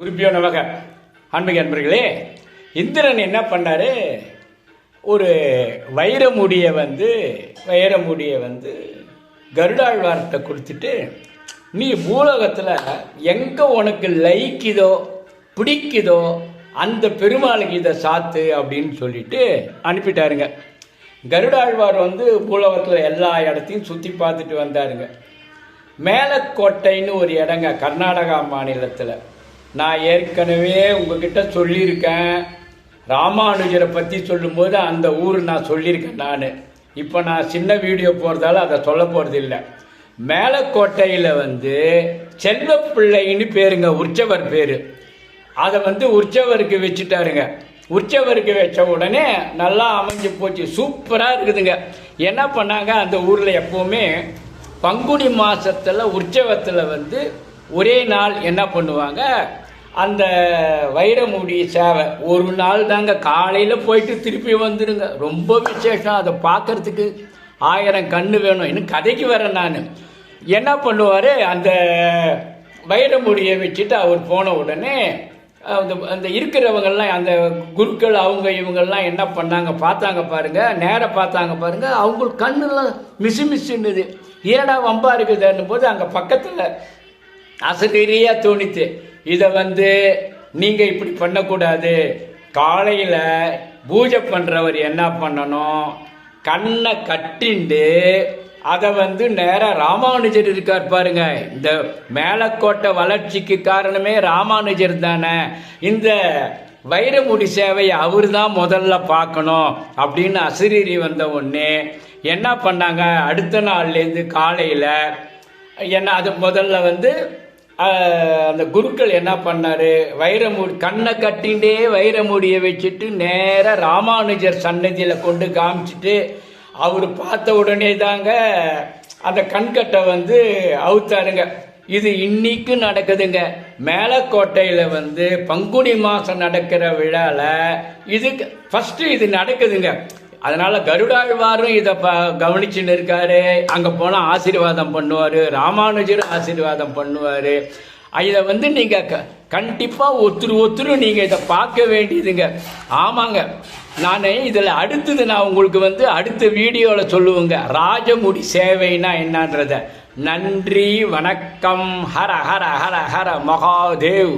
குறிப்பியோ நமக அன்பிக அன்பர்களே இந்திரன் என்ன பண்ணாரு? ஒரு வைரமுடியை வந்து வைரமுடியை வந்து கருடாழ்வார்கிட்ட கொடுத்துட்டு நீ பூலோகத்தில் எங்கே உனக்கு லைக்குதோ பிடிக்குதோ அந்த பெருமாளுக்கு இதை சாத்து அப்படின்னு சொல்லிட்டு அனுப்பிட்டாருங்க. கருடாழ்வார் வந்து பூலோகத்தில் எல்லா இடத்தையும் சுற்றி பார்த்துட்டு வந்தாருங்க. மேலக்கோட்டைன்னு ஒரு இடங்க கர்நாடகா மாநிலத்தில். நான் ஏற்கனவே உங்ககிட்ட சொல்லியிருக்கேன். ராமானுஜரை பற்றி சொல்லும்போது அந்த ஊர் நான் சொல்லியிருக்கேன் நான். இப்போ நான் சின்ன வீடியோ போகிறதால அதை சொல்ல போகிறது இல்லை மேலக்கோட்டையில் வந்து செல்வப்பிள்ளைன்னு பேருங்க உற்சவர் பேர். அதை வந்து உற்சவருக்கு வச்சுட்டாருங்க. உற்சவருக்கு வச்ச உடனே நல்லா அமைஞ்சு போச்சு. சூப்பராக இருக்குதுங்க. என்ன பண்ணாங்க? அந்த ஊரில் எப்போவுமே பங்குனி மாதத்தில் உற்சவத்தில் வந்து ஒரே நாள் என்ன பண்ணுவாங்க? அந்த வைரமுடி சேவை ஒரு நாள் தாங்க காலையில் போயிட்டு திருப்பி வந்துடுங்க ரொம்ப விசேஷம். அதை பார்க்கறதுக்கு ஆயிரம் கண்ணு வேணும். இன்னும் கதைக்கு வரேன் நான். என்ன பண்ணுவார்? அந்த வைரமுடியை வச்சுட்டு அவர் போன உடனே அந்த அந்த இருக்கிறவங்கெல்லாம் அந்த குருக்கள் அவங்க இவங்கெல்லாம் என்ன பண்ணாங்க? பார்த்தாங்க பாருங்க. நேராக பார்த்தாங்க பாருங்க. அவங்களுக்கு கண்ணெல்லாம் மிசு மிசுன்னுது. ஏடா வம்பா இருக்குதுன்னு போது அங்கே பக்கத்தில் அசரீரியாக தோணித்து இதை வந்து நீங்கள் இப்படி பண்ணக்கூடாது. காலையில் பூஜை பண்ணுறவர் என்ன பண்ணணும்? கண்ணை கட்டிண்டு அதை வந்து நேராக ராமானுஜர் இருக்கார் பாருங்க. இந்த மேலக்கோட்டை வளர்ச்சிக்கு காரணமே ராமானுஜர் தானே. இந்த வைரமுடி சேவையை அவர் தான் முதல்ல பார்க்கணும் அப்படின்னு அசிரீரி வந்த உடனே என்ன பண்ணாங்க? அடுத்த நாள்லேருந்து காலையில் என்ன அது முதல்ல வந்து அந்த குருக்கள் என்ன பண்ணாரு? வைரமுடி கண்ணை கட்டிண்டே வைரமுடியை வச்சுட்டு நேராக ராமானுஜர் சன்னதியில் கொண்டு காமிச்சிட்டு அவர் பார்த்த உடனே தாங்க அந்த கண்கட்டை வந்து அவுத்தாருங்க. இது இன்னைக்கு நடக்குதுங்க. மேலக்கோட்டையில் வந்து பங்குனி மாதம் நடக்கிற விழாவில் இது ஃபஸ்ட்டு இது நடக்குதுங்க. அதனால கருடாழ்வாரும் இதை ப கவனிச்சுன்னு இருக்காரு. அங்கே போனால் ஆசீர்வாதம் பண்ணுவார். ராமானுஜரும் ஆசீர்வாதம் பண்ணுவார். இதை வந்து நீங்கள் க கண்டிப்பாக ஒத்துரு ஒத்துரு நீங்கள் இதை பார்க்க வேண்டியதுங்க. ஆமாங்க. நான் இதில் அடுத்தது நான் உங்களுக்கு வந்து அடுத்த வீடியோவில் சொல்லுவேங்க. ராஜமுடி சேவைனா என்னன்றத. நன்றி வணக்கம். ஹர ஹர ஹர ஹர மகாதேவ்.